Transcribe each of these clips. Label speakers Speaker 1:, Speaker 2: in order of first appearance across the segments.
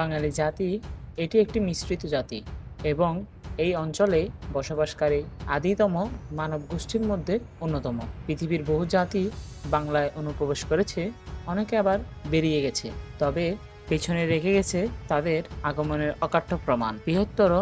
Speaker 1: বাঙালি জাতি এটি একটি মিশ্রিত জাতি এবং এই অঞ্চলে বসবাসকারী আদিতম মানব গোষ্ঠীর মধ্যে অন্যতম। পৃথিবীর বহু জাতি বাংলায় অনুপ্রবেশ করেছে, অনেকে আবার বেরিয়ে গেছে। তবে পেছনে রেখে গেছে তাদের আগমনের অকাট্য প্রমাণ। বৃহত্তর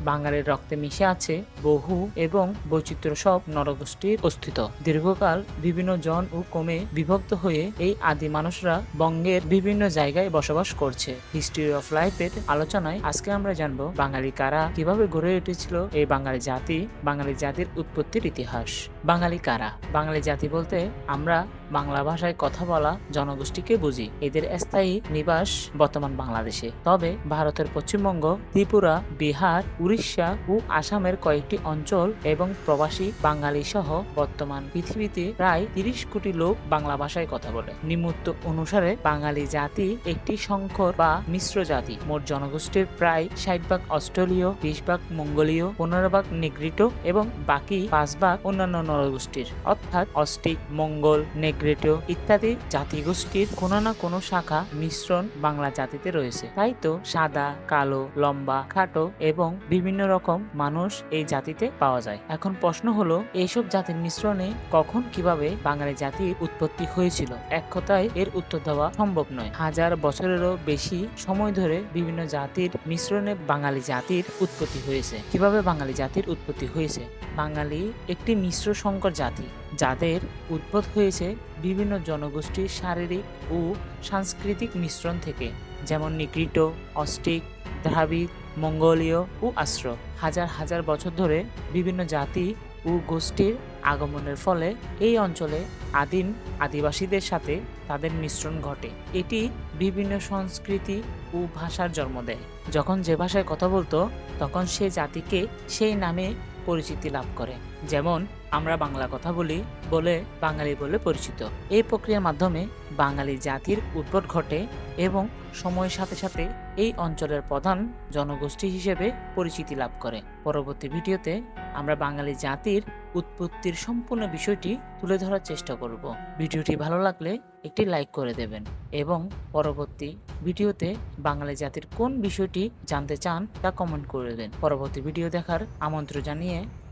Speaker 1: বাঙালির রক্তে মিশে আছে বহু এবং বৈচিত্র্য সব নরগোষ্ঠীর অস্তিত্ব। দীর্ঘকাল বিভিন্ন জন ও কমে বিভক্ত হয়ে এই আদি মানুষরা বঙ্গের বিভিন্ন জায়গায় বসবাস করছে। হিস্ট্রি অফ লাইফের আলোচনায় আজকে আমরা জানব বাঙালি কারা, কীভাবে গড়ে উঠেছিল এই বাঙালি জাতি, বাঙালি জাতির উৎপত্তির ইতিহাস। বাঙালি কারা? বাঙালি জাতি বলতে আমরা বাংলা ভাষায় কথা বলা জনগোষ্ঠীকে বুঝি। এদের স্থায়ী নিবাস বর্তমান বাংলাদেশে। তবে ভারতের পশ্চিমবঙ্গ, ত্রিপুরা, বিহার, উড়িষ্যা ও আসামের কয়েকটি অঞ্চল এবং প্রবাসী বাঙালি সহ বর্তমান পৃথিবীতে প্রায় তিরিশ কোটি লোক বাংলা ভাষায় কথা বলে। নিম্নোক্ত অনুসারে বাঙালি জাতি একটি সংকর বা মিশ্র জাতি। মোট জনগোষ্ঠীর প্রায় ষাট ভাগ অস্ট্রেলীয়, বিশ ভাগ মঙ্গোলীয়, পনেরো ভাগ নেগ্রিটো এবং বাকি পাঁচ ভাগ অন্যান্য নরগোষ্ঠীর। অর্থাৎ অস্টিক মঙ্গল নেগ্রেটো ইত্যাদি জাতিগোষ্ঠীর কোনো না কোনো শাখা মিশ্রণ বাংলা জাতিতে রয়েছে। তাই তো সাদা, কালো, লম্বা, খাটো এবং বিভিন্ন রকম মানুষ এই জাতিতে পাওয়া যায়। এখন প্রশ্ন হলো, এইসব জাতির মিশ্রণে কখন কীভাবে বাঙালি জাতির উৎপত্তি হয়েছিল? এক কথায় এর উত্তর দেওয়া সম্ভব নয়। হাজার বছরেরও বেশি সময় ধরে বিভিন্ন জাতির মিশ্রণে বাঙালি জাতির উৎপত্তি হয়েছে। কীভাবে বাঙালি জাতির উৎপত্তি হয়েছে? বাঙালি একটি মিশ্র সংকর জাতি, যাদের উদ্ভব হয়েছে বিভিন্ন জনগোষ্ঠীর শারীরিক ও সাংস্কৃতিক মিশ্রণ থেকে, যেমন নিগ্রিটো অস্টিক, দ্রাবিড়, মঙ্গোলীয় ও আশ্র হাজার হাজার বছর ধরে বিভিন্ন জাতি ও গোষ্ঠীর আগমনের ফলে এই অঞ্চলে আদিম আদিবাসীদের সাথে তাদের মিশ্রণ ঘটে। এটি বিভিন্ন সংস্কৃতি ও ভাষার জন্ম দেয়। যখন যে ভাষায় কথা বলতো, তখন সে জাতিকে সেই নামে পরিচিতি লাভ করে। যেমন আমরা বাংলা কথা বলি, বলে বাঙালি বলে পরিচিত। এই প্রক্রিয়ার মাধ্যমে বাঙালি জাতির উদ্ভব ঘটে এবং সময়ের সাথে সাথে এই অঞ্চলের প্রধান জনগোষ্ঠী হিসেবে পরিচিতি লাভ করে। পরবর্তী ভিডিওতে আমরা বাঙালি জাতির উৎপত্তির সম্পূর্ণ বিষয়টি তুলে ধরার চেষ্টা করব। ভিডিওটি ভালো লাগলে একটি লাইক করে দেবেন এবং পরবর্তী ভিডিওতে বাঙালি জাতির কোন বিষয়টি জানতে চান তা কমেন্ট করে দেবেন। পরবর্তী ভিডিও দেখার আমন্ত্রণ জানিয়ে